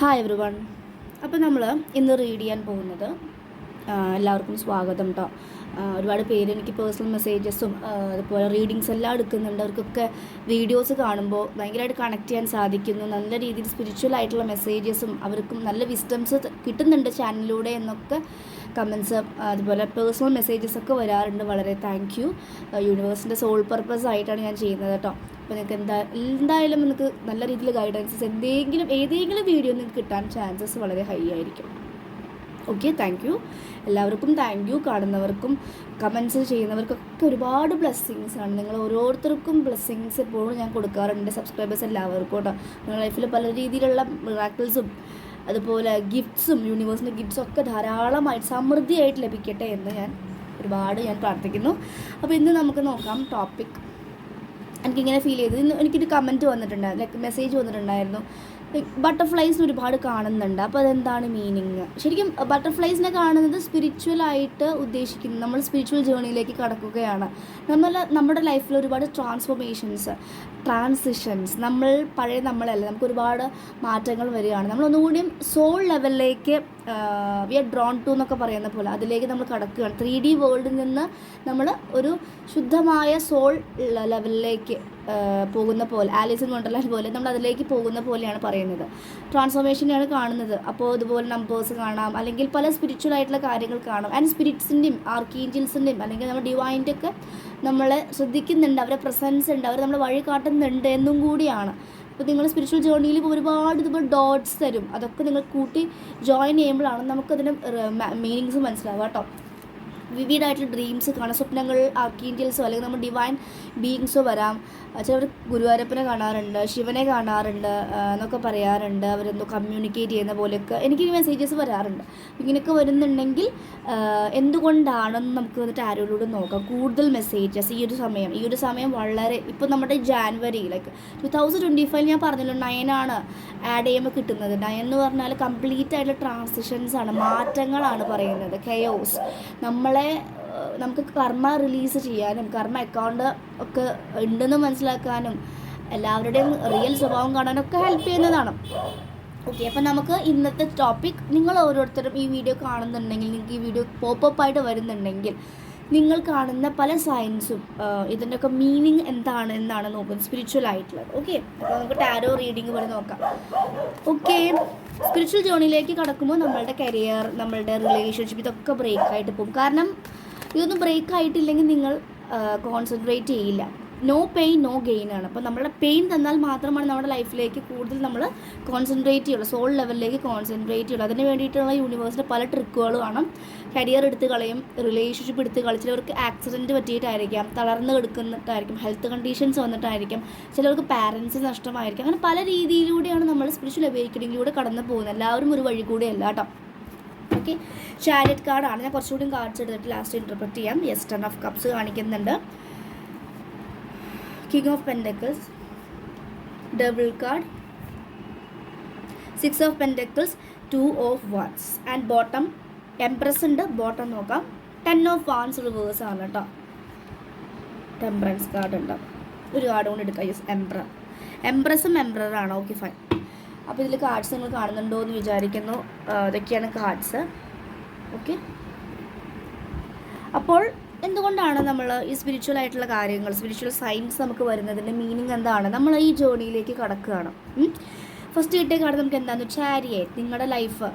Hi every one അപ്പോൾ നമ്മൾ ഇന്ന് റീഡ് ചെയ്യാൻ പോകുന്നത് എല്ലാവർക്കും സ്വാഗതം കേട്ടോ ഒരുപാട് പേര് എനിക്ക് പേഴ്സണൽ മെസ്സേജസും അതുപോലെ റീഡിങ്സ് എല്ലാം എടുക്കുന്നുണ്ട്. അവർക്കൊക്കെ വീഡിയോസ് കാണുമ്പോൾ ഭയങ്കരമായിട്ട് കണക്ട് ചെയ്യാൻ സാധിക്കുന്നു. നല്ല രീതിയിൽ സ്പിരിച്വൽ ആയിട്ടുള്ള മെസ്സേജസും അവർക്കും നല്ല വിസ്റ്റംസ് കിട്ടുന്നുണ്ട് ചാനലിലൂടെ എന്നൊക്കെ കമൻസ് അതുപോലെ പേഴ്സണൽ മെസ്സേജസ് ഒക്കെ വരാറുണ്ട്. വളരെ താങ്ക് യു യൂണിവേഴ്സിന്റെ സോൾ പർപ്പസ് ആയിട്ടാണ് ഞാൻ ചെയ്യുന്നത് കേട്ടോ അപ്പോൾ നിങ്ങൾക്ക് എന്താ എന്തായാലും നിങ്ങൾക്ക് നല്ല രീതിയിൽ ഗൈഡൻസസ് എന്തെങ്കിലും ഏതെങ്കിലും വീഡിയോ നിങ്ങൾക്ക് കിട്ടാൻ ചാൻസസ് വളരെ ഹൈ ആയിരിക്കും. ഓക്കെ താങ്ക് യു എല്ലാവർക്കും താങ്ക് യു കാണുന്നവർക്കും കമൻസ് ചെയ്യുന്നവർക്കൊക്കെ ഒരുപാട് ബ്ലെസ്സിങ്സ് ആണ്. നിങ്ങൾ ഓരോരുത്തർക്കും ബ്ലെസ്സിങ്സ് എപ്പോഴും ഞാൻ കൊടുക്കാറുണ്ട്. സബ്സ്ക്രൈബേഴ്സ് എല്ലാവർക്കും കേട്ടോ നിങ്ങളുടെ ലൈഫിൽ പല രീതിയിലുള്ള മിറാക്കിൾസും അതുപോലെ ഗിഫ്റ്റ്സും യൂണിവേഴ്സിന്റെ ഗിഫ്റ്റ്സും ഒക്കെ ധാരാളമായിട്ട് സമൃദ്ധിയായിട്ട് ലഭിക്കട്ടെ എന്ന് ഞാൻ ഒരുപാട് ഞാൻ പ്രാർത്ഥിക്കുന്നു. അപ്പോൾ ഇന്ന് നമുക്ക് നോക്കാം ടോപ്പിക് എനിക്കിങ്ങനെ ഫീൽ ചെയ്തു. ഇന്ന് എനിക്കൊരു കമന്റ് വന്നിട്ടുണ്ട്. ലൈക്ക് മെസ്സേജ് വന്നിട്ടുണ്ടായിരുന്നു. ബട്ടർഫ്ലൈസിന് ഒരുപാട് കാണുന്നുണ്ട്. അപ്പോൾ അതെന്താണ് മീനിങ് ശരിക്കും ബട്ടർഫ്ലൈസിനെ കാണുന്നത് സ്പിരിച്വൽ ആയിട്ട് നമ്മൾ സ്പിരിച്വൽ ജേണിയിലേക്ക് കടക്കുകയാണ്. നമ്മൾ നമ്മുടെ ലൈഫിൽ ഒരുപാട് ട്രാൻസ്ഫോർമേഷൻസ് ട്രാൻസിഷൻസ് നമ്മൾ പഴയ നമ്മളല്ല നമുക്ക് ഒരുപാട് മാറ്റങ്ങൾ വരികയാണ്. നമ്മൾ ഒന്നുകൂടിയും സോൾ ലെവലിലേക്ക് വി ആർ ഡ്രോൺ ടു എന്നൊക്കെ പറയുന്ന പോലെ അതിലേക്ക് നമ്മൾ കടക്കുകയാണ്. ത്രീ ഡി വേൾഡിൽ നിന്ന് നമ്മൾ ഒരു ശുദ്ധമായ സോൾ ലെവലിലേക്ക് പോകുന്ന പോലെ ആലീസ് ഇൻ വണ്ടർലാൻഡ് പോലെ നമ്മൾ അതിലേക്ക് പോകുന്ന പോലെയാണ് പറയുന്നത്. ട്രാൻസ്ഫോർമേഷനെയാണ് കാണുന്നത്. അപ്പോൾ ഇതുപോലെ നമ്പേഴ്സ് കാണാം അല്ലെങ്കിൽ പല സ്പിരിച്വൽ ആയിട്ടുള്ള കാര്യങ്ങൾ കാണാം. ആൻഡ് സ്പിരിറ്റ്സിന്റെയും ആർക്കേഞ്ചൽസിന്റെയും അല്ലെങ്കിൽ നമ്മുടെ ഡിവൈന്റെ ഒക്കെ നമ്മളെ ശ്രദ്ധിക്കുന്നുണ്ട് അവരെ പ്രസൻസ് ഉണ്ട് അവർ നമ്മളെ വഴി കാട്ടുന്നുണ്ട് എന്നും കൂടിയാണ്. അപ്പോൾ നിങ്ങൾ സ്പിരിച്വൽ ജേർണിയിൽ ഇപ്പോൾ ഒരുപാട് ഇതുപോലെ ഡോട്ട്സ് തരും. അതൊക്കെ നിങ്ങൾ കൂട്ടി ജോയിൻ ചെയ്യുമ്പോഴാണ് നമുക്കതിന്റെ മീനിങ്സ് മനസ്സിലാവുക കേട്ടോ. വിവിഡായിട്ടുള്ള ഡ്രീംസ് കാണാം സ്വപ്നങ്ങൾ ആർക്കീൻഡിയൽസോ അല്ലെങ്കിൽ നമ്മൾ ഡിവൈൻ ബീയിങ്സോ വരാം. ചിലർ ഗുരുവായൂരപ്പനെ കാണാറുണ്ട് ശിവനെ കാണാറുണ്ട് എന്നൊക്കെ പറയാറുണ്ട്. അവരെന്തോ കമ്മ്യൂണിക്കേറ്റ് ചെയ്യുന്ന പോലെയൊക്കെ എനിക്ക് മെസ്സേജസ് വരാറുണ്ട്. ഇങ്ങനെയൊക്കെ വരുന്നുണ്ടെങ്കിൽ എന്തുകൊണ്ടാണെന്ന് നമുക്ക് വന്നിട്ട് ആരോടും നോക്കാം. കൂടുതൽ മെസ്സേജസ് ഈ ഒരു സമയം. ഈ ഒരു സമയം വളരെ ഇപ്പോൾ നമ്മുടെ January like two thousand twenty five ഞാൻ പറഞ്ഞല്ലോ നയനാണ് ആഡ് ചെയ്യുമ്പോൾ കിട്ടുന്നത്. നയൻ എന്ന് പറഞ്ഞാൽ കംപ്ലീറ്റ് ആയിട്ടുള്ള ട്രാൻസിഷൻസ് ആണ് മാറ്റങ്ങളാണ് പറയുന്നത്. കെയോസ് നമ്മളെ നമുക്ക് കർമ്മ റിലീസ് ചെയ്യാനും കർമ്മ അക്കൗണ്ട് ഒക്കെ ഉണ്ടെന്ന് മനസ്സിലാക്കാനും എല്ലാവരുടെയും റിയൽ സ്വഭാവം കാണാനൊക്കെ ഹെൽപ്പ് ചെയ്യുന്നതാണ്. ഓക്കെ അപ്പം നമുക്ക് ഇന്നത്തെ ടോപ്പിക് നിങ്ങൾ ഓരോരുത്തരും ഈ വീഡിയോ കാണുന്നുണ്ടെങ്കിൽ നിങ്ങൾക്ക് ഈ വീഡിയോ പോപ്പപ്പ് ആയിട്ട് വരുന്നുണ്ടെങ്കിൽ നിങ്ങൾ കാണുന്ന പല സയൻസും ഇതിന്റെയൊക്കെ മീനിങ് എന്താണ് എന്നാണ് നോക്കുന്നത് സ്പിരിച്വൽ ആയിട്ടുള്ളത്. ഓക്കെ അപ്പോൾ നമുക്ക് ടാരോ റീഡിങ് പോലെ നോക്കാം. ഓക്കെ സ്പിരിച്വൽ ജേണിയിലേക്ക് കടക്കുമ്പോൾ നമ്മളുടെ കരിയർ നമ്മളുടെ റിലേഷൻഷിപ്പ് ഇതൊക്കെ ബ്രേക്ക് ആയിട്ട് പോകും. കാരണം ഇതൊന്നും ബ്രേക്ക് ആയിട്ടില്ലെങ്കിൽ നിങ്ങൾ കോൺസെൻട്രേറ്റ് ചെയ്യില്ല. നോ പെയിൻ നോ ഗെയിൻ ആണ്. അപ്പോൾ നമ്മുടെ പെയിൻ തന്നാൽ മാത്രമാണ് നമ്മുടെ ലൈഫിലേക്ക് കൂടുതൽ നമ്മൾ കോൺസെൻട്രേറ്റ് ചെയ്യുള്ളൂ. സോൾ ലെവലിലേക്ക് കോൺസെൻട്രേറ്റ് ചെയ്യുള്ളൂ. അതിന് വേണ്ടിയിട്ടുള്ള യൂണിവേഴ്സിന്റെ പല ട്രിക്കുകളും ആണ് കരിയർ എടുത്ത് കളയും റിലേഷൻഷിപ്പ് എടുത്ത് കളയും. ചിലവർക്ക് ആക്സിഡന്റ് പറ്റിയിട്ടായിരിക്കാം തളർന്ന് കിടക്കുന്നിട്ടായിരിക്കും ഹെൽത്ത് കണ്ടീഷൻസ് വന്നിട്ടായിരിക്കും ചിലവർക്ക് പാരൻസ് നഷ്ടമായിരിക്കും. അങ്ങനെ പല രീതിയിലൂടെയാണ് നമ്മൾ സ്പിരിച്വൽ അവേക്കണിങ്ങിലൂടെ കടന്നു പോകുന്നത് എല്ലാവരും ഒരു വഴി കൂടെ അല്ല കേട്ടോ. ഓക്കെ ചാരിയറ്റ് കാർഡാണ് ഞാൻ കുറച്ചുകൂടി കാർഡ്സ് എടുത്തിട്ട് ലാസ്റ്റ് ഇന്റർപ്രറ്റ് ചെയ്യാം. യെസ് ടെൻ ഓഫ് കപ്സ് കാണിക്കുന്നുണ്ട്. King of pentacles double card six of pentacles two of wands and bottom empress ഉണ്ട്. ബോട്ടം നോക്കാം. ടെൻ ഓഫ് വാൻസ് റിവേഴ്സ് ആണ് കേട്ടോ ടെമ്പറൻസ് കാർഡ് ഉണ്ട്. ഒരു കാർഡ് കൊണ്ട് എടുക്കാം. യെസ് എംബ്ര എംപ്രസും എംബ്രറാണ് ഓക്കെ ഫൈൻ അപ്പോൾ ഇതിൽ കാർഡ്സ് നിങ്ങൾ കാണുന്നുണ്ടോ എന്ന് വിചാരിക്കുന്നു. ഇതൊക്കെയാണ് കാർഡ്സ് ഓക്കെ അപ്പോൾ എന്തുകൊണ്ടാണ് നമ്മൾ ഈ സ്പിരിച്വൽ ആയിട്ടുള്ള കാര്യങ്ങൾ സ്പിരിച്വൽ സയൻസ് നമുക്ക് വരുന്നതിന്റെ മീനിങ് എന്താണ്? നമ്മൾ ഈ ജേണിയിലേക്ക് കടക്കുകയാണ്. ഫസ്റ്റ് കിട്ടിയ കാർഡ് നമുക്ക് എന്താണെന്ന് ചാരിയേറ്റ് നിങ്ങളുടെ ലൈഫ്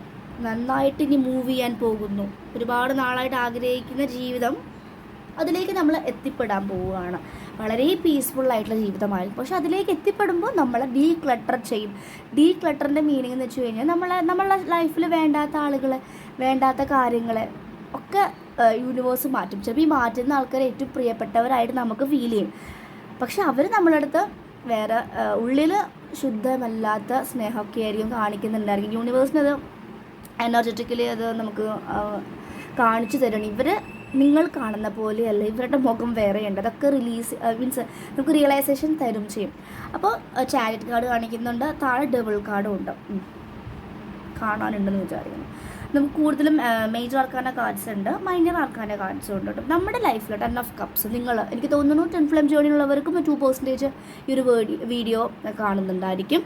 നന്നായിട്ട് ഇനി മൂവ് ചെയ്യാൻ പോകുന്നു. ഒരുപാട് നാളായിട്ട് ആഗ്രഹിക്കുന്ന ജീവിതം അതിലേക്ക് നമ്മൾ എത്തിപ്പെടാൻ പോവുകയാണ്. വളരെ പീസ്ഫുൾ ആയിട്ടുള്ള ജീവിതമായിരിക്കും പക്ഷെ അതിലേക്ക് എത്തിപ്പെടുമ്പോൾ നമ്മൾ ഡീ ക്ലട്ടർ ചെയ്യും. ഡീ ക്ലട്ടറിന്റെ മീനിങ് എന്ന് വെച്ച് കഴിഞ്ഞാൽ നമ്മളെ നമ്മളെ ലൈഫിൽ വേണ്ടാത്ത ആളുകളെ വേണ്ടാത്ത കാര്യങ്ങളെ ഒക്കെ യൂണിവേഴ്സ് മാറ്റും. ചിലപ്പോൾ ഈ മാറ്റുന്ന ആൾക്കാർ ഏറ്റവും പ്രിയപ്പെട്ടവരായിട്ട് നമുക്ക് ഫീൽ ചെയ്യും. പക്ഷെ അവർ നമ്മളടുത്ത് വേറെ ഉള്ളിൽ ശുദ്ധമല്ലാത്ത സ്നേഹമൊക്കെ ആയിരിക്കും കാണിക്കുന്നുണ്ടായിരിക്കും. യൂണിവേഴ്സിനത് എനർജറ്റിക്കലി അത് നമുക്ക് കാണിച്ചു തരണം ഇവർ നിങ്ങൾ കാണുന്ന പോലെയല്ല ഇവരുടെ മുഖം വേറെയുണ്ട് അതൊക്കെ റിലീസ് മീൻസ് നമുക്ക് റിയലൈസേഷൻ തരും ചെയ്യും. അപ്പോൾ ചാരിറ്റ് കാർഡ് കാണിക്കുന്നുണ്ട് താഴെ ഡബിൾ കാർഡും ഉണ്ട്. കാണാനുണ്ടെന്ന് വിചാരിക്കുന്നു. നമുക്ക് കൂടുതലും മേജർ ആർക്കാന കാർഡ്സ് ഉണ്ട് മൈനർ ആർക്കാന കാർഡ്സും ഉണ്ട് കേട്ടോ. നമ്മുടെ ലൈഫിൽ ടെൻ ഓഫ് കപ്സ് നിങ്ങൾ എനിക്ക് തോന്നുന്നു ടെൻ ഫ്ലെം ജേണിയുള്ളവർക്കും ടു പെർസെന്റേജ് ഈ ഒരു വീഡിയോ കാണുന്നുണ്ടായിരിക്കും.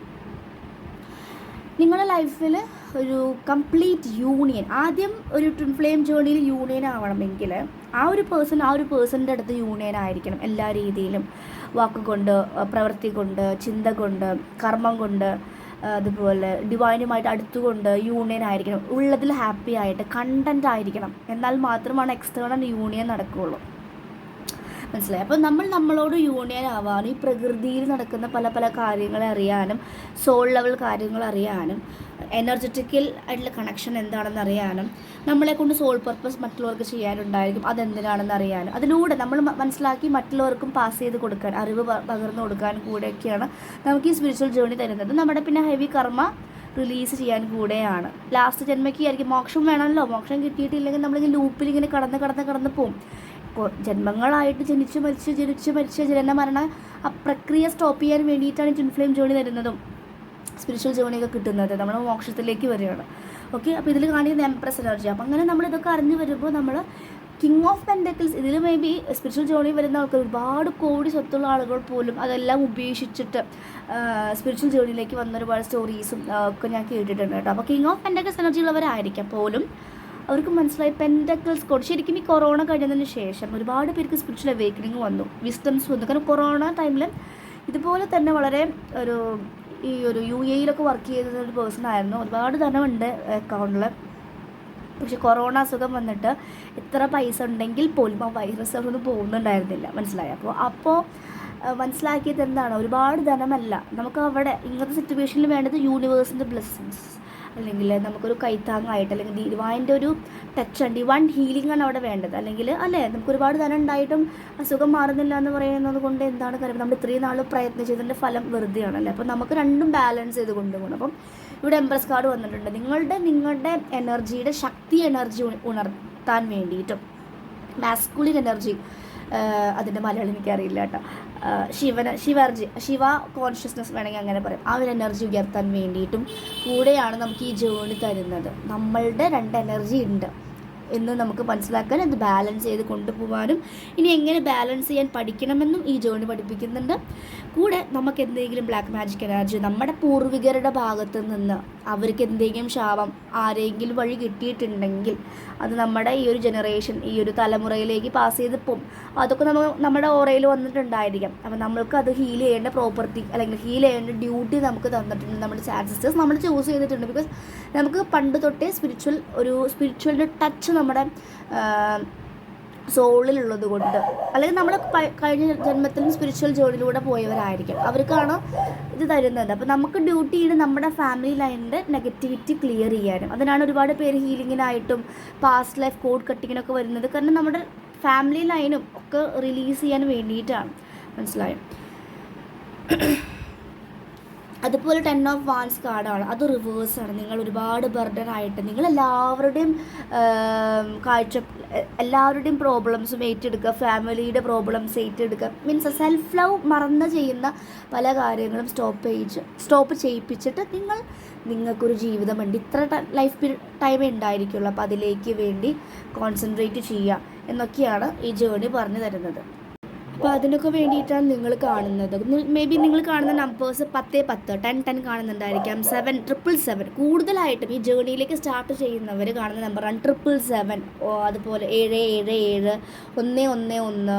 നിങ്ങളുടെ ലൈഫിൽ ഒരു കംപ്ലീറ്റ് യൂണിയൻ ആദ്യം ഒരു ട്വിൻ ഫ്ലെയിം ജേണിയിൽ യൂണിയൻ ആവണമെങ്കിൽ ആ ഒരു പേഴ്സൺ ആ ഒരു പേഴ്സണിന്റെ അടുത്ത് യൂണിയൻ ആയിരിക്കണം എല്ലാ രീതിയിലും. വാക്കുകൊണ്ട് പ്രവൃത്തി കൊണ്ട് ചിന്ത കൊണ്ട് കർമ്മം കൊണ്ട് അതുപോലെ ഡിവൈനുമായിട്ട് അടുത്തുകൊണ്ട് യൂണിയൻ ആയിരിക്കണം. ഉള്ളതിൽ ഹാപ്പി ആയിട്ട് കണ്ടന്റ് ആയിരിക്കണം. എന്നാൽ മാത്രമാണ് എക്സ്റ്റേണൽ യൂണിയൻ നടക്കുകയുള്ളൂ. മനസ്സിലായി. അപ്പോൾ നമ്മൾ നമ്മളോട് യൂണിയൻ ആവാനും ഈ പ്രകൃതിയിൽ നടക്കുന്ന പല പല കാര്യങ്ങൾ അറിയാനും സോൾ ലെവൽ കാര്യങ്ങൾ അറിയാനും എനർജറ്റിക്കൽ ആയിട്ടുള്ള കണക്ഷൻ എന്താണെന്ന് അറിയാനും നമ്മളെ കൊണ്ട് സോൾ പർപ്പസ് മറ്റുള്ളവർക്ക് ചെയ്യാനുണ്ടായിരിക്കും അതെന്തിനാണെന്ന് അറിയാനും അതിലൂടെ നമ്മൾ മനസ്സിലാക്കി മറ്റുള്ളവർക്കും പാസ് ചെയ്ത് കൊടുക്കാൻ അറിവ് പകർന്നു കൊടുക്കാൻ കൂടെയൊക്കെയാണ് നമുക്ക് ഈ സ്പിരിച്വൽ ജേണി തരുന്നത്. നമ്മുടെ പിന്നെ ഹെവി കർമ്മ റിലീസ് ചെയ്യാൻ കൂടെയാണ്. ലാസ്റ്റ് ജന്മയ്ക്ക് ആയിരിക്കും. മോക്ഷം വേണമല്ലോ. മോക്ഷം കിട്ടിയിട്ടില്ലെങ്കിൽ നമ്മളിങ്ങനെ ലൂപ്പിൽ ഇങ്ങനെ കടന്ന് കടന്ന് കടന്ന് പോകും ജന്മങ്ങളായിട്ട് ജനിച്ചു മരിച്ച് ജനിച്ചു മരിച്ച് ജനന മരണ ആ പ്രക്രിയ സ്റ്റോപ്പ് ചെയ്യാൻ വേണ്ടിയിട്ടാണ് ട്വിൻ ഫ്ലെയിം ജോണി തരുന്നതും സ്പിരിച്വൽ ജോണിയൊക്കെ കിട്ടുന്നത്. നമ്മൾ മോക്ഷത്തിലേക്ക് വരികയാണ്. ഓക്കെ അപ്പോൾ ഇതിൽ കാണിക്കുന്ന എംപ്രസ് എനർജി അപ്പോൾ അങ്ങനെ നമ്മൾ ഇതൊക്കെ അറിഞ്ഞു വരുമ്പോൾ നമ്മൾ കിങ് ഓഫ് പെൻഡക്കിൾസ് ഇതിൽ മേ ബി സ്പിരിച്വൽ ജേണി വരുന്ന ആൾക്കാർ ഒരുപാട് കോടി സ്വത്തുള്ള ആളുകൾ പോലും അതെല്ലാം ഉപേക്ഷിച്ചിട്ട് സ്പിരിച്വൽ ജേണിയിലേക്ക് വന്ന ഒരുപാട് സ്റ്റോറീസും ഒക്കെ ഞാൻ കേട്ടിട്ടുണ്ട് കേട്ടോ. അപ്പോൾ കിങ് ഓഫ് പെൻഡക്കിൾസ് എനർജി ഉള്ളവരായിരിക്കാം പോലും. അവർക്ക് മനസ്സിലായി പെൻഡക്കിൾസ് കോഡ് ശരിക്കും ഈ കൊറോണ കഴിഞ്ഞതിന് ശേഷം ഒരുപാട് പേർക്ക് സ്പിരിച്വൽ അവേക്കനിങ് വന്നു. വിസ്ഡംസ് വന്നു. കാരണം കൊറോണ ടൈമിൽ ഇതുപോലെ തന്നെ വളരെ ഒരു ഈ ഒരു യു എയിലൊക്കെ വർക്ക് ചെയ്ത ഒരു പേഴ്സൺ ആയിരുന്നു. ഒരുപാട് ധനമുണ്ട് അക്കൗണ്ടിൽ പക്ഷെ കൊറോണ അസുഖം വന്നിട്ട് ഇത്ര പൈസ ഉണ്ടെങ്കിൽ പോലും ആ വൈറസ് അവിടെ പോകുന്നുണ്ടായിരുന്നില്ല. മനസ്സിലായി? അപ്പോൾ അപ്പോൾ മനസ്സിലാക്കിയത് എന്താണ്? ഒരുപാട് ധനമല്ല. നമുക്ക് അവിടെ ഇങ്ങനത്തെ സിറ്റുവേഷനിൽ വേണ്ടത് യൂണിവേഴ്സിന്റെ ബ്ലെസ്സിങ്സ് അല്ലെങ്കിൽ നമുക്കൊരു കൈത്താങ്ങായിട്ട് അല്ലെങ്കിൽ ഡിവൈന്റെ ഒരു ടച്ച് ആണ്. ഡിവൈൻ ഹീലിംഗ് ആണ് അവിടെ വേണ്ടത്. അല്ലെങ്കിൽ അല്ലേ? നമുക്ക് ഒരുപാട് ധനം ഉണ്ടായിട്ടും അസുഖം മാറുന്നില്ല എന്ന് പറയുന്നത് കൊണ്ട് എന്താണ് കാര്യം നമ്മൾ ഇത്രയും നാൾ പ്രയത്നിച്ചതിന്റെ ഫലം വെറുതെയാണ് അപ്പോൾ നമുക്ക് രണ്ടും ബാലൻസ് ചെയ്ത് കൊണ്ടുപോകണം. അപ്പം ഇവിടെ എംപ്രസ് കാർഡ് വന്നിട്ടുണ്ട്. നിങ്ങളുടെ നിങ്ങളുടെ എനർജിയുടെ ശക്തി എനർജി ഉണർത്താൻ വേണ്ടിയിട്ടും മാസ്കുലിൻ എനർജി അതിന്റെ മലയാളം എനിക്കറിയില്ല കേട്ടോ. ശിവന ശിവർജി ശിവ കോൺഷ്യസ്നസ് വേണമെങ്കിൽ അങ്ങനെ പറയും. ആ ഒരു എനർജി ഉയർത്താൻ വേണ്ടിയിട്ടും കൂടെയാണ് നമുക്ക് ഈ ജേണി തരുന്നത്. നമ്മളുടെ രണ്ട് എനർജി ഉണ്ട്. എന്ന് നമുക്ക് മനസ്സിലാക്കാൻ അത് ബാലൻസ് ചെയ്ത് കൊണ്ടുപോകാനും ഇനി എങ്ങനെ ബാലൻസ് ചെയ്യാൻ പഠിക്കണമെന്നും ഈ ജേണി പഠിപ്പിക്കുന്നുണ്ട്. കൂടെ നമുക്ക് എന്തെങ്കിലും ബ്ലാക്ക് മാജിക് എനർജി നമ്മുടെ പൂർവികരുടെ ഭാഗത്ത് നിന്ന് അവർക്ക് എന്തെങ്കിലും ശാപം ആരെങ്കിലും വഴി കിട്ടിയിട്ടുണ്ടെങ്കിൽ അത് നമ്മുടെ ഈ ഒരു ജനറേഷൻ ഈ ഒരു തലമുറയിലേക്ക് പാസ് ചെയ്ത് പോകും അതൊക്കെ നമ്മൾ നമ്മുടെ ഓറയിൽ വന്നിട്ടുണ്ടായിരിക്കാം. അപ്പം നമ്മൾക്ക് അത് ഹീൽ ചെയ്യേണ്ട പ്രോപ്പർട്ടി അല്ലെങ്കിൽ ഹീൽ ചെയ്യേണ്ട ഡ്യൂട്ടി നമുക്ക് തന്നിട്ടുണ്ട്. നമ്മുടെ ചാൻസസ് നമ്മൾ ചൂസ് ചെയ്തിട്ടുണ്ട് ബിക്കോസ് നമുക്ക് പണ്ട് തൊട്ടേ സ്പിരിച്വൽ ഒരു സ്പിരിച്വലിന്റെ ടച്ച് നമ്മുടെ സോളിലുള്ളത് കൊണ്ട്. അല്ലെങ്കിൽ നമ്മൾ കഴിഞ്ഞ ജന്മത്തിലും സ്പിരിച്വൽ ജോലിയിലൂടെ പോയവരായിരിക്കും. അവർക്കാണ് ഇത് തരുന്നത്. അപ്പോൾ നമുക്ക് ഡ്യൂട്ടി ചെയ്ത് നമ്മുടെ ഫാമിലി ലൈനിന്റെ നെഗറ്റിവിറ്റി ക്ലിയർ ചെയ്യാനും. അതിനാണ് ഒരുപാട് പേര് ഹീലിങ്ങിനായിട്ടും പാസ്റ്റ് ലൈഫ് കോഡ് കട്ടിങ്ങിനൊക്കെ വരുന്നത്. കാരണം നമ്മുടെ ഫാമിലി ലൈനും ഒക്കെ റിലീസ് ചെയ്യാൻ വേണ്ടിയിട്ടാണ്. മനസ്സിലായോ? അതുപോലെ ടെൻ ഓഫ് വാൻസ് കാർഡാണ്. അത് റിവേഴ്സാണ്. നിങ്ങൾ ഒരുപാട് ബർഡൻ ആയിട്ട് നിങ്ങൾ എല്ലാവരുടെയും കാഴ്ച എല്ലാവരുടെയും പ്രോബ്ലംസും ഏറ്റെടുക്കുക. ഫാമിലിയുടെ പ്രോബ്ലംസ് ഏറ്റെടുക്കുക. മീൻസ് സെൽഫ് ലവ് മറന്ന് ചെയ്യുന്ന പല കാര്യങ്ങളും സ്റ്റോപ്പ് ചെയ്യിച്ച് സ്റ്റോപ്പ് ചെയ്യിപ്പിച്ചിട്ട് നിങ്ങൾ നിങ്ങൾക്കൊരു ജീവിതമുണ്ട്. ഇത്ര ലൈഫ് ടൈമേ ഉണ്ടായിരിക്കുള്ളൂ. അപ്പോൾ അതിലേക്ക് വേണ്ടി കോൺസെൻട്രേറ്റ് ചെയ്യുക. എന്നൊക്കെയാണ് ഈ ജേണി പറഞ്ഞു തരുന്നത് അപ്പോൾ അതിനൊക്കെ വേണ്ടിയിട്ടാണ് നിങ്ങൾ കാണുന്നത്. മേ ബി നിങ്ങൾ കാണുന്ന നമ്പേഴ്സ് പത്ത് പത്ത് ടെൻ ടെൻ കാണുന്നുണ്ടായിരിക്കാം. സെവൻ ട്രിപ്പിൾ സെവൻ കൂടുതലായിട്ടും ഈ ജേണിയിലേക്ക് സ്റ്റാർട്ട് ചെയ്യുന്നവർ കാണുന്ന നമ്പറാണ് ട്രിപ്പിൾ സെവൻ അതുപോലെ ഏഴ് ഏഴ് ഏഴ് ഒന്ന് ഒന്ന് ഒന്ന്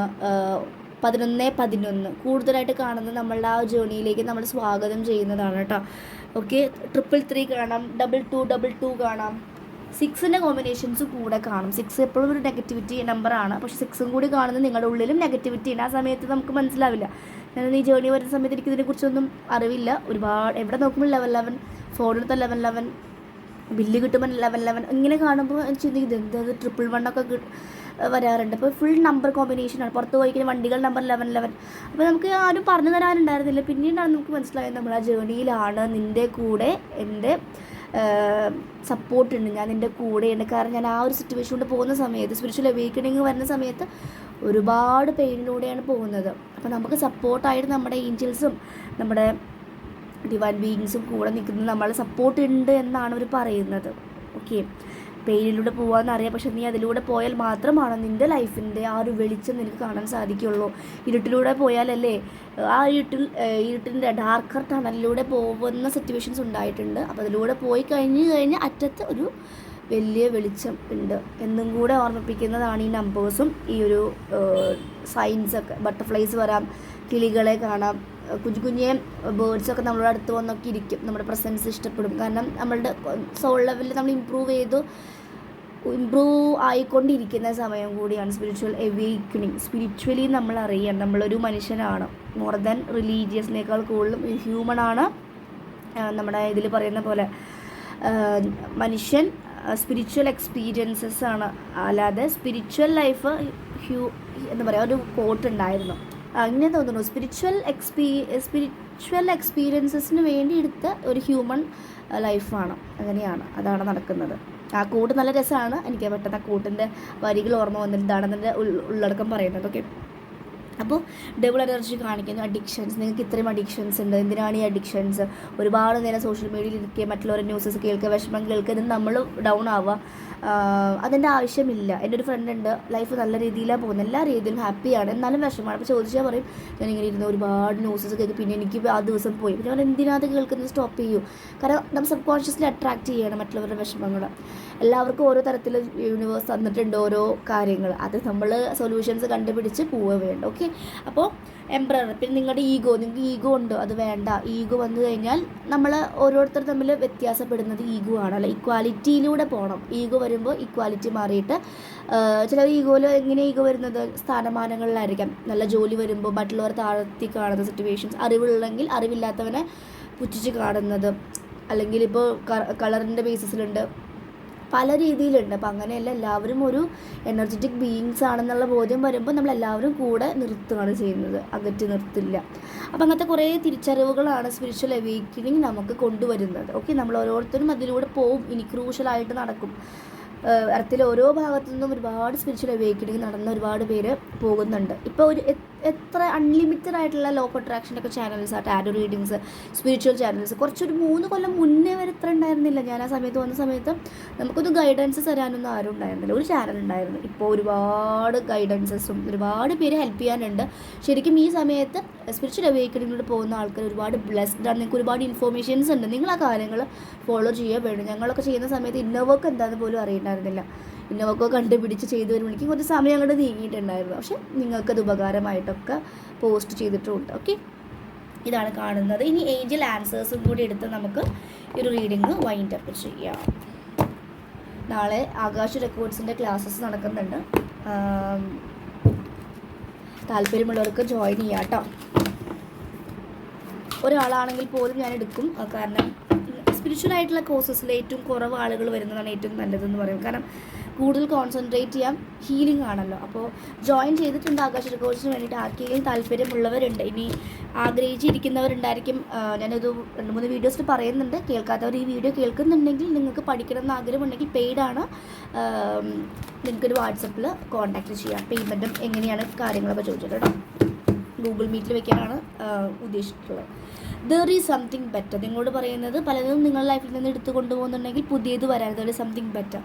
പതിനൊന്ന് പതിനൊന്ന്. കൂടുതലായിട്ട് കാണുന്നത് നമ്മളുടെ ആ ജേണിയിലേക്ക് നമ്മൾ സ്വാഗതം ചെയ്യുന്നതാണ് കേട്ടോ. ഓക്കെ ട്രിപ്പിൾ ത്രീ കാണാം ഡബിൾ ടു ഡബിൾ ടു കാണാം. സിക്സിന്റെ കോമ്പിനേഷൻസ് കൂടെ കാണും. സിക്സ് എപ്പോഴും ഒരു നെഗറ്റിവിറ്റി നമ്പറാണ് പക്ഷെ സിക്സും കൂടി കാണുന്നത് നിങ്ങളുടെ ഉള്ളിലും നെഗറ്റിവിറ്റി ഉണ്ട് ആ സമയത്ത് നമുക്ക് മനസ്സിലാവില്ല. ഞാൻ ഈ ജേണി വരുന്ന സമയത്ത് എനിക്ക് ഇതിനെക്കുറിച്ചൊന്നും അറിവില്ല. ഒരുപാട് എവിടെ നോക്കുമ്പോൾ ലെവൻ ലെവൻ ഫോണെടുത്ത ലെവൻ ലെവൻ ബില്ല് കിട്ടുമ്പോൾ ലെവൻ ലെവൻ ഇങ്ങനെ കാണുമ്പോൾ ചിന്തിക്കും ഇത് എന്തത് ട്രിപ്പിൾ വണ്ണൊക്കെ ഒക്കെ വരാറുണ്ട്. അപ്പോൾ ഫുൾ നമ്പർ കോമ്പിനേഷനാണ് പുറത്ത് പോയിക്കുന്ന വണ്ടികൾ നമ്പർ ലെവൻ ലെവൻ അപ്പോൾ നമുക്ക് ആരും പറഞ്ഞു തരാനുണ്ടായിരുന്നില്ല. പിന്നീടാണ് നമുക്ക് മനസ്സിലായത് നമ്മൾ ആ ജേണിയിലാണ് നിന്റെ കൂടെ എന്റെ സപ്പോർട്ട് ഉണ്ട്. ഞാൻ നിന്റെ കൂടെയുണ്ട് കാരണം ഞാൻ ആ ഒരു സിറ്റുവേഷൻ കൊണ്ട് പോകുന്ന സമയത്ത് സ്പിരിച്വൽ അവേക്കണിങ് വരുന്ന സമയത്ത് ഒരുപാട് പെയിനിലൂടെയാണ് പോകുന്നത്. അപ്പോൾ നമുക്ക് സപ്പോർട്ടായിട്ട് നമ്മുടെ ഏഞ്ചൽസും നമ്മുടെ ഡിവൈൻ ബീയിങ്സും കൂടെ നിൽക്കുന്നത് നമ്മളെ സപ്പോർട്ട് ഉണ്ട് എന്നാണ് അവർ പറയുന്നത്. ഓക്കെ പെയിനിലൂടെ പോകാമെന്ന് അറിയാം പക്ഷെ നീ അതിലൂടെ പോയാൽ മാത്രമാണ് നിന്റെ ലൈഫിന്റെ ആ ഒരു വെളിച്ചം നിനക്ക് കാണാൻ സാധിക്കുള്ളൂ. ഇരുട്ടിലൂടെ പോയാലല്ലേ ആ ഇരുട്ടിൽ ഇരുട്ടിന്റെ ഡാർക്കർ ടണലിലൂടെ പോകുന്ന സിറ്റുവേഷൻസ് ഉണ്ടായിട്ടുണ്ട്. അപ്പോൾ അതിലൂടെ പോയി കഴിഞ്ഞ് കഴിഞ്ഞ് അറ്റത്ത് ഒരു വലിയ വെളിച്ചം ഉണ്ട്. എന്നും കൂടെ ഓർമ്മിപ്പിക്കുന്നതാണ് ഈ നമ്പേഴ്സും ഈ ഒരു സൈൻസൊക്കെ ബട്ടർഫ്ലൈസ് വരാം കിളികളെ കാണാം. കുഞ്ഞു കുഞ്ഞെ ബേർഡ്സൊക്കെ നമ്മളുടെ അടുത്ത് വന്നൊക്കെ ഇരിക്കും. നമ്മുടെ പ്രസൻസ് ഇഷ്ടപ്പെടും. കാരണം നമ്മളുടെ സോൾ ലെവലിൽ നമ്മൾ ഇമ്പ്രൂവ് ചെയ്തു ഇമ്പ്രൂവ് ആയിക്കൊണ്ടിരിക്കുന്ന സമയം കൂടിയാണ് സ്പിരിച്വൽ എവേക്കണിങ് സ്പിരിച്വലി നമ്മൾ അറിയാം നമ്മളൊരു മനുഷ്യനാണ്. മോർ ദാൻ റിലീജിയസിനേക്കാൾ കൂടുതലും ഹ്യൂമൺ ആണ്. നമ്മുടെ ഇതിൽ പറയുന്ന പോലെ മനുഷ്യൻ സ്പിരിച്വൽ എക്സ്പീരിയൻസസ് ആണ്. അല്ലാതെ സ്പിരിച്വൽ ലൈഫ് ഹ്യൂ എന്താ പറയുക ഒരു കോട്ട് ഉണ്ടായിരുന്നു. അങ്ങനെ തോന്നുന്നു. സ്പിരിച്വൽ എക്സ്പീ സ്പിരിച്വൽ എക്സ്പീരിയൻസസിന് വേണ്ടി എടുത്ത ഒരു ഹ്യൂമൺ ലൈഫാണ് അങ്ങനെയാണ്. അതാണ് നടക്കുന്നത്. ആ കൂട്ട് നല്ല രസമാണ് എനിക്ക് പെട്ടെന്ന് ആ കൂട്ടിന്റെ വരികൾ ഓർമ്മ വന്നിട്ടുണ്ടാണെന്നെ ഉള്ളടക്കം പറയുന്നത്. ഓക്കെ അപ്പോൾ ഡബിൾ എനർജി കാണിക്കുന്നു. അഡിക്ഷൻസ് നിങ്ങൾക്ക് ഇത്രയും അഡിക്ഷൻസ് ഉണ്ട്. എന്തിനാണ് ഈ അഡിക്ഷൻസ് ഒരുപാട് നേരം സോഷ്യൽ മീഡിയയിൽ ഇരിക്കുക മറ്റുള്ളവരുടെ ന്യൂസസ് കേൾക്കുക വിഷമം കേൾക്കുക ഇത് നമ്മൾ ഡൗൺ ആവുക. അതിന്റെ ആവശ്യമില്ല. എന്റെ ഒരു ഫ്രണ്ട് ഉണ്ട്. ലൈഫ് നല്ല രീതിയിലാണ് പോകുന്നത്. എല്ലാ രീതിയിലും ഹാപ്പിയാണ് എന്നാലും വിഷമമാണ്. അപ്പോൾ ചോദിച്ചാൽ പറയും ഞാനിങ്ങനെ ഇരുന്ന് ഒരുപാട് ന്യൂസസ് കേൾക്കും. പിന്നെ എനിക്ക് ആ ദിവസം പോയി. പിന്നെ ഞാൻ എന്തിനകത്ത് കേൾക്കുന്നത്? സ്റ്റോപ്പ് ചെയ്യൂ. കാരണം നമ്മൾ സബ് കോൺഷ്യസ്ലി അട്രാക്ട് ചെയ്യണം മറ്റുള്ളവരുടെ വിഷമങ്ങൾ. എല്ലാവർക്കും ഓരോ തരത്തിൽ യൂണിവേഴ്സ് തന്നിട്ടുണ്ട് ഓരോ കാര്യങ്ങൾ. അത് നമ്മൾ സൊല്യൂഷൻസ് കണ്ടുപിടിച്ച് പോവുക വേണ്ട ഓക്കെ അപ്പോൾ എംബ്രർ പിന്നെ നിങ്ങളുടെ ഈഗോ നിങ്ങൾക്ക് ഈഗോ ഉണ്ട്? അത് വേണ്ട. ഈഗോ വന്നു കഴിഞ്ഞാൽ നമ്മൾ ഓരോരുത്തർ തമ്മിൽ വ്യത്യാസപ്പെടുന്നത് ഈഗോ ആണല്ലോ ഇക്വാലിറ്റിയിലൂടെ പോകണം ഈഗോ വരുമ്പോൾ ഇക്വാലിറ്റി മാറിയിട്ട് ചില ഈഗോയിൽ എങ്ങനെ ഈഗോ വരുന്നത്? സ്ഥാനമാനങ്ങളിലായിരിക്കാം. നല്ല ജോലി വരുമ്പോൾ മറ്റുള്ളവർ താഴ്ത്തി കാണുന്ന സിറ്റുവേഷൻസ് അറിവുള്ളെങ്കിൽ അറിവില്ലാത്തവനെ പുച്ഛിച്ച് കാണുന്നത്. അല്ലെങ്കിൽ ഇപ്പോൾ കളറിന്റെ ബേസിസിലുണ്ട് പല രീതിയിലുണ്ട്. അപ്പം അങ്ങനെയല്ല എല്ലാവരും ഒരു എനർജറ്റിക് ബീയിങ്സ് ആണെന്നുള്ള ബോധ്യം വരുമ്പോൾ നമ്മൾ എല്ലാവരും കൂടെ നിർത്തുകയാണ് ചെയ്യുന്നത്. അകറ്റി നിർത്തില്ല. അപ്പം അങ്ങനത്തെ കുറേ തിരിച്ചറിവുകളാണ് സ്പിരിച്വൽ അവേക്കനിങ് നമുക്ക് കൊണ്ടുവരുന്നത്. ഓക്കെ നമ്മൾ ഓരോരുത്തരും അതിലൂടെ പോവും. ഇനി ക്രൂഷ്യലായിട്ട് നടക്കും. അർത്ഥത്തിൽ ഓരോ ഭാഗത്തു നിന്നും ഒരുപാട് സ്പിരിച്വൽ അവേക്കനിങ് നടന്ന ഒരുപാട് പേര് പോകുന്നുണ്ട്. ഇപ്പോൾ ഒരു എത്ര അൺലിമിറ്റഡ് ആയിട്ടുള്ള ലോ അട്രാക്ഷന്റെ ഒക്കെ ചാനൽസ് ആ ടാരോ റീഡിങ്സ് സ്പിരിച്വൽ ചാനൽസ് കുറച്ചൊരു മൂന്ന് കൊല്ലം മുന്നേ വരെ ഇത്ര ഉണ്ടായിരുന്നില്ല. ഞാൻ ആ സമയത്ത് വന്ന സമയത്ത് നമുക്കൊന്ന് ഗൈഡൻസ് തരാനൊന്നും ആരും ഉണ്ടായിരുന്നില്ല. ഒരു ചാനൽ ഉണ്ടായിരുന്നു. ഇപ്പോൾ ഒരുപാട് ഗൈഡൻസസും ഒരുപാട് പേര് ഹെൽപ്പ് ചെയ്യാനുണ്ട്. ശരിക്കും ഈ സമയത്ത് സ്പിരിച്വൽ അവേക്കണിങ്ങോട് പോകുന്ന ആൾക്കാർ ഒരുപാട് ബ്ലെസ്ഡ് ആണ്. നിങ്ങൾക്ക് ഒരുപാട് ഇൻഫോർമേഷൻസ് ഉണ്ട്. നിങ്ങൾ ആ കാര്യങ്ങൾ ഫോളോ ചെയ്യുക വേണം. ഞങ്ങളൊക്കെ ചെയ്യുന്ന സമയത്ത് ഇന്നവർക്ക് എന്താണെന്ന് പോലും അറിയണ്ടായിരുന്നില്ല. ഇന്നോവൊക്കെ കണ്ടുപിടിച്ച് ചെയ്തു വരുമ്പോഴേക്കും കുറച്ച് സമയം അങ്ങോട്ട് നീങ്ങിയിട്ടുണ്ടായിരുന്നു. പക്ഷെ നിങ്ങൾക്കത് ഉപകാരമായിട്ടൊക്കെ പോസ്റ്റ് ചെയ്തിട്ടുണ്ട്. ഓക്കെ ഇതാണ് കാണുന്നത്. ഇനി ഏഞ്ചൽ ആൻസേഴ്സും കൂടി എടുത്ത് നമുക്ക് ഒരു റീഡിങ് വൈൻഡ് അപ്പ് ചെയ്യാം. നാളെ ആകാശ് റെക്കോർഡ്സിന്റെ ക്ലാസ്സസ് നടക്കുന്നുണ്ട്. താല്പര്യമുള്ളവർക്ക് ജോയിൻ ചെയ്യാം കേട്ടോ ഒരാളാണെങ്കിൽ പോലും ഞാൻ എടുക്കും. കാരണം സ്പിരിച്വൽ ആയിട്ടുള്ള കോഴ്സസിൽ ഏറ്റവും കുറവ് ആളുകൾ വരുന്നതാണ് ഏറ്റവും നല്ലതെന്ന് പറയും കാരണം കൂടുതൽ കോൺസെൻട്രേറ്റ് ചെയ്യാം ഹീലിംഗ് ആണല്ലോ. അപ്പോൾ ജോയിൻ ചെയ്തിട്ടുണ്ട് ആകാശ കോഴ്സിന് വേണ്ടിയിട്ട്. ആർക്കെങ്കിലും താല്പര്യമുള്ളവരുണ്ട് ഇനി ആഗ്രഹിച്ചിരിക്കുന്നവരുണ്ടായിരിക്കും. ഞാനൊരു രണ്ട് മൂന്ന് വീഡിയോസ് പറയുന്നുണ്ട്. കേൾക്കാത്തവർ ഈ വീഡിയോ കേൾക്കുന്നുണ്ടെങ്കിൽ നിങ്ങൾക്ക് പഠിക്കണം എന്ന് ആഗ്രഹമുണ്ടെങ്കിൽ പെയ്ഡാണ് നിങ്ങൾക്കൊരു വാട്സപ്പിൽ കോൺടാക്റ്റ് ചെയ്യാം. പേയ്മെന്റും എങ്ങനെയാണ് കാര്യങ്ങളൊക്കെ ചോദിച്ചത് കേട്ടോ. ഗൂഗിൾ മീറ്റിൽ വെക്കാനാണ് ഉദ്ദേശിച്ചിട്ടുള്ളത്. ദർ ഈസ് സംതിങ് ബെറ്റർ നിങ്ങളോട് പറയുന്നത് പലതും നിങ്ങളുടെ ലൈഫിൽ നിന്ന് എടുത്തു കൊണ്ടുപോകുന്നുണ്ടെങ്കിൽ പുതിയത് വരാൻ ദർ ഈസ് സംതിങ് ബെറ്റർ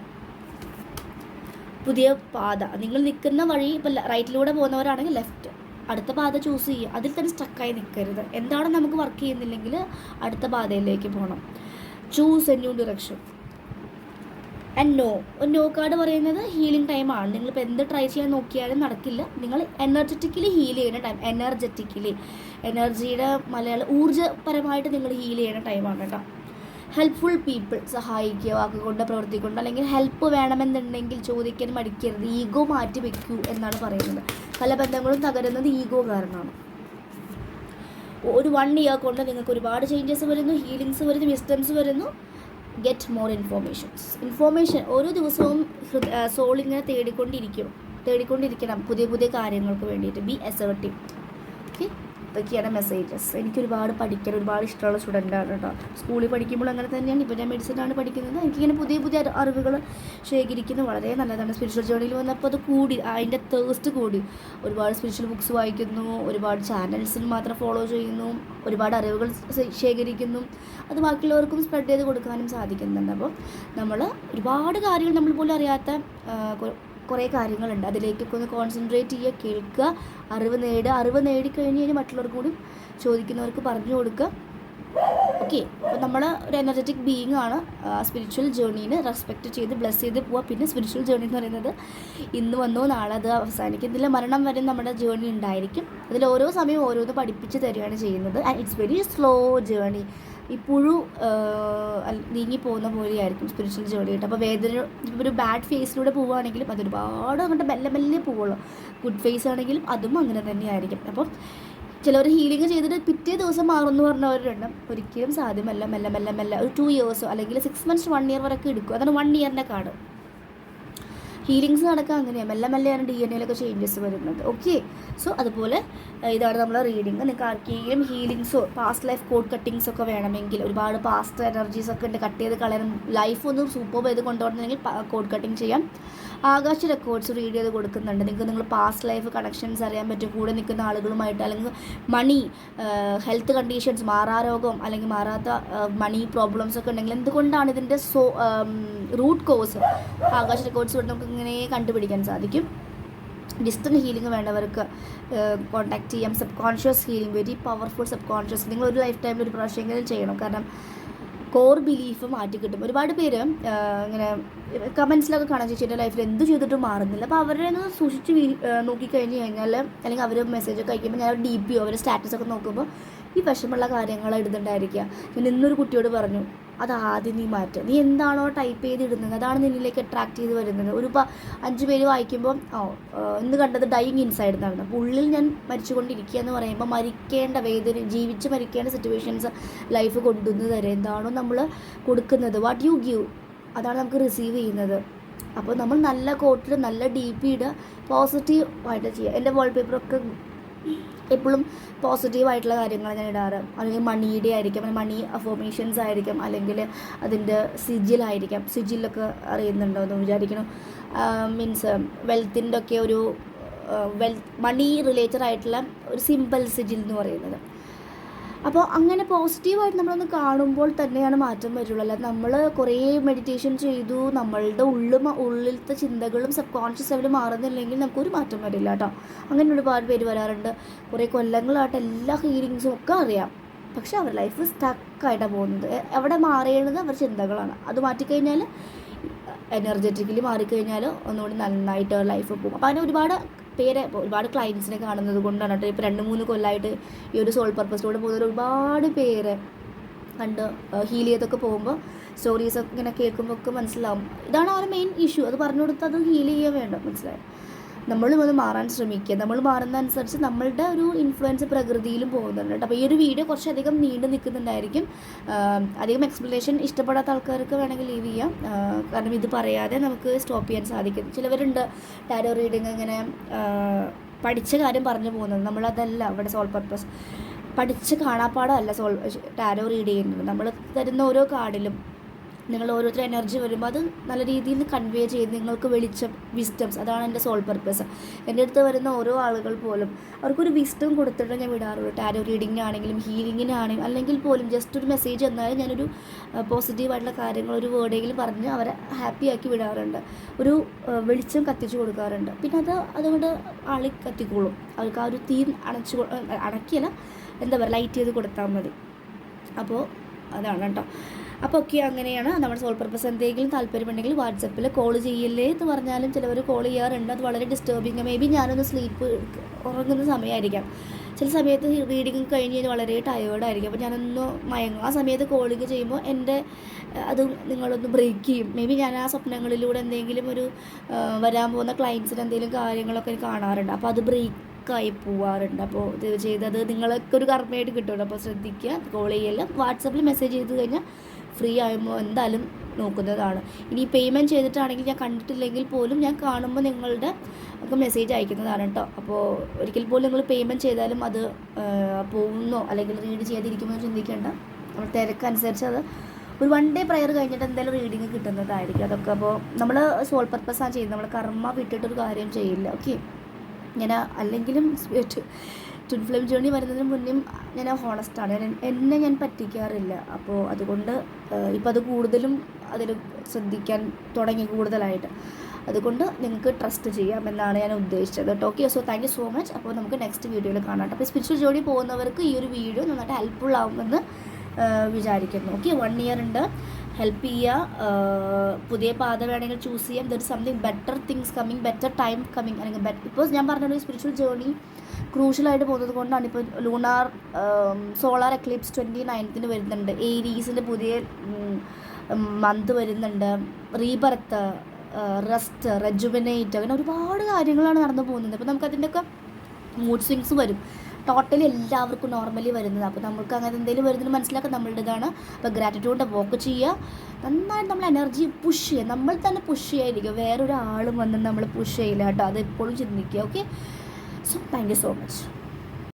പുതിയ പാത. നിങ്ങൾ നിൽക്കുന്ന വഴി ഇപ്പം റൈറ്റിലൂടെ പോകുന്നവരാണെങ്കിൽ ലെഫ്റ്റ് അടുത്ത പാത ചൂസ് ചെയ്യുക. അതിൽ തന്നെ സ്റ്റക്കായി നിൽക്കരുത്. എന്താണോ നമുക്ക് വർക്ക് ചെയ്യുന്നില്ലെങ്കിൽ അടുത്ത പാതയിലേക്ക് പോകണം. Choose a new direction and no ഒരു നോ കാർഡ് പറയുന്നത് ഹീലിംഗ് ടൈമാണ് നിങ്ങളിപ്പോൾ എന്ത് ട്രൈ ചെയ്യാൻ നോക്കിയാലും നടക്കില്ല. നിങ്ങൾ എനർജറ്റിക്കലി ഹീൽ ചെയ്യുന്ന ടൈം എനർജറ്റിക്കലി എനർജിയുടെ മലയാളം ഊർജപരമായിട്ട് നിങ്ങൾ ഹീൽ ചെയ്യുന്ന ടൈമാണ് കേട്ടോ. ഹെൽപ്ഫുൾ പീപ്പിൾ സഹായിക്കുക വാക്കുകൊണ്ട് പ്രവർത്തിക്കൊണ്ട് അല്ലെങ്കിൽ ഹെൽപ്പ് വേണമെന്നുണ്ടെങ്കിൽ ചോദിക്കാൻ മടിക്കരുത്. ഈഗോ മാറ്റി വെക്കൂ എന്നാണ് പറയുന്നത്. പല ബന്ധങ്ങളും തകരുന്നത് ഈഗോ കാരണമാണ്. ഒരു വൺ ഇയർ കൊണ്ട് നിങ്ങൾക്ക് ഒരുപാട് ചേഞ്ചസ് വരുന്നു ഹീലിങ്സ് വരുന്നു വിസ്റ്റംസ് വരുന്നു. ഗെറ്റ് മോർ ഇൻഫോർമേഷൻസ് ഇൻഫോർമേഷൻ ഓരോ ദിവസവും സോളിങ്ങനെ തേടിക്കൊണ്ടിരിക്കും. തേടിക്കൊണ്ടിരിക്കണം പുതിയ പുതിയ കാര്യങ്ങൾക്ക് വേണ്ടിയിട്ട്. ബി അസർട്ടീവ് ഓക്കെ ഇതൊക്കെയാണ് മെസ്സേജസ് എനിക്ക് ഒരുപാട് പഠിക്കാൻ ഒരുപാട് ഇഷ്ടമുള്ള സ്റ്റുഡന്റാണ് കേട്ടോ സ്കൂളിൽ പഠിക്കുമ്പോൾ അങ്ങനെ തന്നെയാണ്. ഇപ്പോൾ ഞാൻ മെഡിസിനാണ് പഠിക്കുന്നത്. എനിക്കിങ്ങനെ പുതിയ പുതിയ അറി- അറിവുകൾ ശേഖരിക്കുന്നത് വളരെ നല്ലതാണ്. സ്പിരിച്വൽ ജേണിയിൽ വന്നപ്പോൾ അത് കൂടി. അതിന്റെ തേഴ്സ്റ്റ് കൂടി. ഒരുപാട് സ്പിരിച്വൽ ബുക്ക്സ് വായിക്കുന്നു. ഒരുപാട് ചാനൽസിൽ മാത്രം ഫോളോ ചെയ്യുന്നു. ഒരുപാട് അറിവുകൾ ശേഖരിക്കുന്നു. അത് ബാക്കിയുള്ളവർക്കും സ്പ്രെഡ് ചെയ്ത് കൊടുക്കാനും സാധിക്കുന്നുണ്ട്. അപ്പോൾ നമ്മൾ ഒരുപാട് കാര്യങ്ങൾ നമ്മൾ പോലും അറിയാത്ത കുറേ കാര്യങ്ങളുണ്ട്. അതിലേക്കൊക്കെ ഒന്ന് കോൺസെൻട്രേറ്റ് ചെയ്യുക കേൾക്കുക അറിവ് നേടുക. അറിവ് നേടിക്കഴിഞ്ഞ് കഴിഞ്ഞാൽ മറ്റുള്ളവർ കൂടി ചോദിക്കുന്നവർക്ക് പറഞ്ഞു കൊടുക്കുക. ഓക്കെ അപ്പോൾ നമ്മൾ ഒരു എനർജറ്റിക് ബീയിങ് ആണ്. സ്പിരിച്വൽ ജേർണീനെ റെസ്പെക്റ്റ് ചെയ്ത് ബ്ലെസ് ചെയ്ത് പോവുക പിന്നെ സ്പിരിച്വൽ ജേർണി എന്ന് പറയുന്നത് ഇന്ന് വന്നോ നാളെ അത് അവസാനിക്കും ഇതിൽ മരണം വരെ നമ്മുടെ ജേർണി ഉണ്ടായിരിക്കും. അതിൽ ഓരോ സമയം ഓരോന്ന് പഠിപ്പിച്ച് തരികയാണ് ചെയ്യുന്നത്. And it's very slow journey ഈ പുഴു നീങ്ങി പോകുന്ന പോലെയായിരിക്കും സ്പിരിച്വൽ ജേർണി ആയിട്ട്. അപ്പോൾ വേദന ഒരു ബാഡ് ഫേസിലൂടെ പോവുകയാണെങ്കിലും അതൊരുപാട് അങ്ങോട്ട് മെല്ലെ മെല്ലെ പോവുള്ളൂ ഗുഡ് ഫേസ് ആണെങ്കിലും അതും അങ്ങനെ തന്നെയായിരിക്കും. അപ്പം ചിലവർ ഹീലിംഗ് ചെയ്തിട്ട് പിറ്റേ ദിവസം മാറുമെന്ന് പറഞ്ഞവരുണ്ട്. ഒരിക്കലും സാധ്യമല്ല. മെല്ലെ മെല്ലെ മെല്ലെ ഒരു ടു ഇയേഴ്സോ അല്ലെങ്കിൽ സിക്സ് മന്ത്സ് വൺ ഇയർ വരെയൊക്കെ എടുക്കും. അതാണ് വൺ ഇയറിന്റെ കാർഡ് ഹീലിങ്സ് നടക്കുക അങ്ങനെയാണ് മെല്ലെ മെല്ലെയാണ് ഡി എൻ എയിലൊക്കെ ചേഞ്ചസ് വരുന്നത്. ഓക്കെ സോ അതുപോലെ ഇതാണ് നമ്മൾ റീഡിങ് നിങ്ങൾക്ക് ആർക്കെങ്കിലും ഹീലിങ്സോ പാസ്റ്റ് ലൈഫ് കോഡ് കട്ടിങ്സ് ഒക്കെ വേണമെങ്കിൽ ഒരുപാട് പാസ്റ്റ് എനർജീസ് ഒക്കെ ഉണ്ട് കട്ട് ചെയ്ത് കളയാനും ലൈഫ് ഒന്ന് സൂപ്പർ ചെയ്ത് കൊണ്ടുപോകണമെങ്കിൽ കോഡ് കട്ടിങ് ചെയ്യാം. ആകാശ റെക്കോർഡ്സ് റീഡ് ചെയ്ത് കൊടുക്കുന്നുണ്ട്. നിങ്ങൾക്ക് നിങ്ങൾ പാസ്റ്റ് ലൈഫ് കണക്ഷൻസ് അറിയാൻ പറ്റും. കൂടെ നിൽക്കുന്ന ആളുകളുമായിട്ട് അല്ലെങ്കിൽ മണി ഹെൽത്ത് കണ്ടീഷൻസ് മാറാരോഗം അല്ലെങ്കിൽ മാറാത്ത മണി പ്രോബ്ലംസ് ഒക്കെ ഉണ്ടെങ്കിൽ എന്തുകൊണ്ടാണ് ഇതിന്റെ so root cause Akasha records കൊണ്ട് നമുക്ക് ഇങ്ങനെ കണ്ടുപിടിക്കാൻ സാധിക്കും. ഡിസ്റ്റന്റ് ഹീലിംഗ് വേണ്ടവർക്ക് കോൺടാക്ട് ചെയ്യാം. Subconscious healing very powerful subconscious നിങ്ങൾ ഒരു ലൈഫ് ടൈമിൽ ഒരു പ്രാവശ്യമെങ്കിലും ചെയ്യണം. കാരണം കോർ ബിലീഫ് മാറ്റി കിട്ടും. ഒരുപാട് പേര് ഇങ്ങനെ കമൻസിലൊക്കെ കാണാൻ ചേച്ചിയുടെ ലൈഫിൽ എന്ത് ചെയ്തിട്ടും മാറുന്നില്ല. അപ്പോൾ അവരെ ഒന്ന് സൂക്ഷിച്ച് നോക്കിക്കഴിഞ്ഞ് കഴിഞ്ഞാൽ അല്ലെങ്കിൽ അവർ മെസ്സേജൊക്കെ അയക്കുമ്പോൾ ഞാൻ ഡി പിയോ അവരുടെ സ്റ്റാറ്റസ് ഒക്കെ നോക്കുമ്പോൾ ഈ വിഷമുള്ള കാര്യങ്ങൾ എഴുതുന്നുണ്ടായിരിക്കുക ഞാൻ ഇന്നൊരു കുട്ടിയോട് പറഞ്ഞു അത് ആദ്യം നീ മാറ്റുക നീ എന്താണോ ടൈപ്പ് ചെയ്തിടുന്നത് അതാണ് നിന്നിലേക്ക് അട്രാക്ട് ചെയ്ത് വരുന്നത്. ഒരു അഞ്ച് പേര് വായിക്കുമ്പോൾ ഓ എന്ന് കണ്ടത് ഡൈയിങ് ഇൻസൈഡ് എന്നാണ് അപ്പോൾ ഉള്ളിൽ ഞാൻ മരിച്ചുകൊണ്ടിരിക്കുക എന്ന് പറയുമ്പോൾ മരിക്കേണ്ട വേദന ജീവിച്ച് മരിക്കേണ്ട സിറ്റുവേഷൻസ് ലൈഫ് കൊണ്ടുവന്ന് തരും. എന്താണോ നമ്മൾ കൊടുക്കുന്നത്. വാട്ട് യു ഗീവ് അതാണ് നമുക്ക് റിസീവ് ചെയ്യുന്നത്. അപ്പോൾ നമ്മൾ നല്ല കോട്ടിൽ നല്ല ഡീപ്പ് ഇടുക പോസിറ്റീവ് ആയിട്ട് ചെയ്യുക എന്റെ വാൾപേപ്പറൊക്കെ എപ്പോഴും പോസിറ്റീവായിട്ടുള്ള കാര്യങ്ങൾ ഞാൻ ഇടാറ്. അല്ലെങ്കിൽ മണിയുടെ ആയിരിക്കും മണി അഫോമേഷൻസ് ആയിരിക്കും അല്ലെങ്കിൽ അതിന്റെ സിജിലായിരിക്കാം സിജിലൊക്കെ അറിയുന്നുണ്ടോ എന്ന് വിചാരിക്കണം മീൻസ് വെൽത്തിന്റെ ഒക്കെ ഒരു വെൽത്ത് മണി റിലേറ്റഡ് ആയിട്ടുള്ള ഒരു സിമ്പിൾ സിജിൽ എന്ന് പറയുന്നത്. അപ്പോൾ അങ്ങനെ പോസിറ്റീവായിട്ട് നമ്മളൊന്ന് കാണുമ്പോൾ തന്നെയാണ് മാറ്റം വരുള്ളൂ. അല്ലാതെ നമ്മൾ കുറേ മെഡിറ്റേഷൻ ചെയ്തു നമ്മളുടെ ഉള്ളും ഉള്ളിലത്തെ ചിന്തകളും സബ് കോൺഷ്യസ് ലെവൽ മാറുന്നില്ലെങ്കിൽ നമുക്കൊരു മാറ്റം വരില്ല കേട്ടോ. അങ്ങനെ ഒരുപാട് പേര് വരാറുണ്ട്. കുറേ കൊല്ലങ്ങളായിട്ട് എല്ലാ ഹീലിങ്സും ഒക്കെ അറിയാം. പക്ഷേ അവർ ലൈഫ് സ്റ്റക്കായിട്ടാണ് പോകുന്നത്. അവിടെ മാറേണ്ടത് അവർ ചിന്തകളാണ്. അത് മാറ്റിക്കഴിഞ്ഞാൽ എനർജറ്റിക്കലി മാറിക്കഴിഞ്ഞാൽ ഒന്നുകൂടി നന്നായിട്ട് ലൈഫ് പോകും. അപ്പോൾ അതിന് ഒരുപാട് പേരെ ഒരുപാട് ക്ലയൻസിനെ കാണുന്നത് കൊണ്ടാണ് കേട്ടോ ഇപ്പോൾ രണ്ട് മൂന്ന് കൊല്ലമായിട്ട് ഈ ഒരു സോൾ പർപ്പസിലൂടെ പോകുന്ന ഒരുപാട് പേര് കണ്ട് ഹീൽ ചെയ്തൊക്കെ പോകുമ്പോൾ സ്റ്റോറീസൊക്കെ ഇങ്ങനെ കേൾക്കുമ്പോൾ ഒക്കെ മനസ്സിലാവും. ഇതാണ് അവരുടെ മെയിൻ ഇഷ്യൂ അത് പറഞ്ഞു കൊടുത്താൽ അത് ഹീൽ ചെയ്യാൻ വേണ്ട മനസ്സിലായി? നമ്മളും അത് മാറാൻ ശ്രമിക്കുക. നമ്മൾ മാറുന്ന അനുസരിച്ച് നമ്മളുടെ ഒരു ഇൻഫ്ലുവൻസ് പ്രകൃതിയിലും പോകുന്നുണ്ട് അപ്പോൾ ഈ ഒരു വീഡിയോ കുറച്ചധികം നീണ്ടു നിൽക്കുന്നുണ്ടായിരിക്കും. അധികം എക്സ്പ്ലനേഷൻ ഇഷ്ടപ്പെടാത്ത ആൾക്കാർക്ക് വേണമെങ്കിൽ ലീവ് ചെയ്യാം. കാരണം ഇത് പറയാതെ നമുക്ക് സ്റ്റോപ്പ് ചെയ്യാൻ സാധിക്കും. ചിലവരുണ്ട് ടാരോ റീഡിങ് ഇങ്ങനെ പഠിച്ച കാര്യം പറഞ്ഞു പോകുന്നത്. നമ്മളതല്ല അവിടെ സോൾ പർപ്പസ് പഠിച്ച് കാണാപ്പാടമല്ല സോൾ ടാരോ റീഡ് ചെയ്യുന്നത്. നമ്മൾ തരുന്ന ഓരോ കാർഡിലും നിങ്ങൾ ഓരോരുത്തർ എനർജി വരുമ്പോൾ അത് നല്ല രീതിയിൽ കൺവേ ചെയ്ത് നിങ്ങൾക്ക് വെളിച്ചം വിസ്റ്റംസ് അതാണ് എന്റെ സോൾ പർപ്പസ് എന്റെ അടുത്ത് വരുന്ന ഓരോ ആളുകൾ പോലും അവർക്കൊരു വിസ്റ്റം കൊടുത്തിട്ട് ഞാൻ വിടാറുള്ളൂ ടാരോ റീഡിങ്ങിനാണെങ്കിലും ഹീലിങ്ങിനാണെങ്കിലും അല്ലെങ്കിൽ പോലും ജസ്റ്റ് ഒരു മെസ്സേജ് എന്നാലും ഞാനൊരു പോസിറ്റീവായിട്ടുള്ള കാര്യങ്ങൾ ഒരു വേർഡെങ്കിലും പറഞ്ഞ് അവരെ ഹാപ്പി ആക്കി വിടാറുണ്ട്. ഒരു വെളിച്ചം കത്തിച്ചു കൊടുക്കാറുണ്ട്. പിന്നെ അത് അതുകൊണ്ട് ആളി കത്തിക്കോളും. അവർക്ക് ആ ഒരു തീ അണച്ചു അണക്കിയല്ല എന്താ പറയുക ലൈറ്റ് ചെയ്ത് കൊടുത്താൽ മതി. അപ്പോൾ അതാണ് കേട്ടോ അപ്പോൾ ഒക്കെ അങ്ങനെയാണ്. നമ്മുടെ സോൾ പർപ്പസ് എന്തെങ്കിലും താല്പര്യമുണ്ടെങ്കിൽ വാട്സപ്പിൽ കോൾ ചെയ്യില്ലേ എന്ന് പറഞ്ഞാലും ചിലവർ കോൾ ചെയ്യാറുണ്ട്. അത് വളരെ ഡിസ്റ്റർബിങ് മേ ബി ഞാനൊന്ന് സ്ലീപ്പ് ഉറങ്ങുന്ന സമയമായിരിക്കാം. ചില സമയത്ത് റീഡിങ് കഴിഞ്ഞ് കഴിഞ്ഞാൽ വളരെ ടയേർഡായിരിക്കും അപ്പോൾ ഞാനൊന്ന് മയങ്ങും. ആ സമയത്ത് കോളിങ് ചെയ്യുമ്പോൾ എന്റെ അത് നിങ്ങളൊന്ന് ബ്രേക്ക് ചെയ്യും. മേ ബി ഞാൻ ആ സ്വപ്നങ്ങളിലൂടെ എന്തെങ്കിലും ഒരു വരാൻ പോകുന്ന ക്ലയൻസിന് എന്തെങ്കിലും കാര്യങ്ങളൊക്കെ കാണാറുണ്ട്. അപ്പോൾ അത് ബ്രേക്കായി പോവാറുണ്ട്. അപ്പോൾ ഇത് ചെയ്തത് നിങ്ങൾക്ക് ഒരു കർമ്മയായിട്ട് കിട്ടുമല്ലോ അപ്പോൾ ശ്രദ്ധിക്കുക കോൾ ചെയ്യല്ല വാട്സപ്പിൽ മെസ്സേജ് ചെയ്ത് കഴിഞ്ഞാൽ ഫ്രീ ആകുമ്പോൾ എന്തായാലും നോക്കുന്നതാണ്. ഇനി പേയ്മെന്റ് ചെയ്തിട്ടാണെങ്കിൽ ഞാൻ കണ്ടിട്ടില്ലെങ്കിൽ പോലും ഞാൻ കാണുമ്പോൾ നിങ്ങളുടെ ഒക്കെ മെസ്സേജ് അയക്കുന്നതാണ് കേട്ടോ. അപ്പോൾ ഒരിക്കൽ പോലും നിങ്ങൾ പേയ്മെന്റ് ചെയ്താലും അത് പോകുന്നോ? അല്ലെങ്കിൽ റീഡ് ചെയ്തിരിക്കുമോ എന്ന് ചിന്തിക്കേണ്ട. നമ്മൾ തിരക്കനുസരിച്ച് അത് ഒരു വൺ ഡേ പ്രയർ കഴിഞ്ഞിട്ട് എന്തായാലും റീഡിങ് കിട്ടുന്നതായിരിക്കും. അതൊക്കെ അപ്പോൾ നമ്മൾ സോൾ പർപ്പസാണ് ചെയ്യുന്നത്. നമ്മൾ കർമ്മ വിട്ടിട്ടൊരു കാര്യം ചെയ്യില്ല. ഓക്കെ ഞാൻ അല്ലെങ്കിലും ട്വിൻ ഫ്ലെയിം ജേണി വരുന്നതിന് മുന്നേ ഞാൻ ഹോണസ്റ്റാണ് എന്നെ ഞാൻ പറ്റിക്കാറില്ല. അപ്പോൾ അതുകൊണ്ട് ഇപ്പോൾ അത് കൂടുതലും അതിൽ ശ്രദ്ധിക്കാൻ തുടങ്ങി കൂടുതലായിട്ട്. അതുകൊണ്ട് നിങ്ങൾക്ക് ട്രസ്റ്റ് ചെയ്യാം എന്നാണ് ഞാൻ ഉദ്ദേശിച്ചത് okay so thank you so much അപ്പോൾ നമുക്ക് നെക്സ്റ്റ് വീഡിയോയിൽ കാണാം അപ്പോൾ സ്പിരിച്വൽ ജേണി പോകുന്നവർക്ക് ഈ ഒരു വീഡിയോ നന്നായിട്ട് ഹെൽപ്ഫുൾ ആവുമെന്ന് വിചാരിക്കുന്നു. ഓക്കെ വൺ ഇയർ ഉണ്ട്. ഹെൽപ്പ് ചെയ്യുക. പുതിയ പാത വേണമെങ്കിൽ ചൂസ് ചെയ്യാം. There something better things coming better time coming അല്ലെങ്കിൽ ബെറ്റർ ഇപ്പോൾ ഞാൻ പറഞ്ഞ ഒരു സ്പിരിച്വൽ ജേർണി ക്രൂഷ്യലായിട്ട് പോകുന്നത് കൊണ്ടാണ്. ഇപ്പോൾ ലൂണാർ സോളാർ എക്ലിപ്സ് ട്വന്റി നയൻത്തിന് വരുന്നുണ്ട്. ഏരീസിന്റെ പുതിയ മന്ത് വരുന്നുണ്ട്. റീബർത്ത് റെസ്റ്റ് റെജുമിനേറ്റ് അങ്ങനെ ഒരുപാട് കാര്യങ്ങളാണ് നടന്നു പോകുന്നത്. അപ്പോൾ നമുക്ക് അതിന്റെയൊക്കെ മൂഡ് സ്വിങ്സ് വരും. ടോട്ടലി എല്ലാവർക്കും നോർമലി വരുന്നത്. അപ്പോൾ നമുക്ക് അങ്ങനെ എന്തെങ്കിലും വരുന്നത് മനസ്സിലാക്കാൻ നമ്മളുടേതാണ്. അപ്പോൾ ഗ്രാറ്റിറ്റ്യൂഡിന്റെ വോക്ക് ചെയ്യുക. നന്നായിട്ട് നമ്മൾ എനർജി പുഷ് ചെയ്യുക. നമ്മൾ തന്നെ പുഷ് ചെയ്യാതിരിക്കുക. വേറൊരാളും വന്ന് നമ്മൾ പുഷ് ചെയ്യില്ല കേട്ടോ. അത് എപ്പോഴും ചിന്തിക്കുക. Okay so thank you so much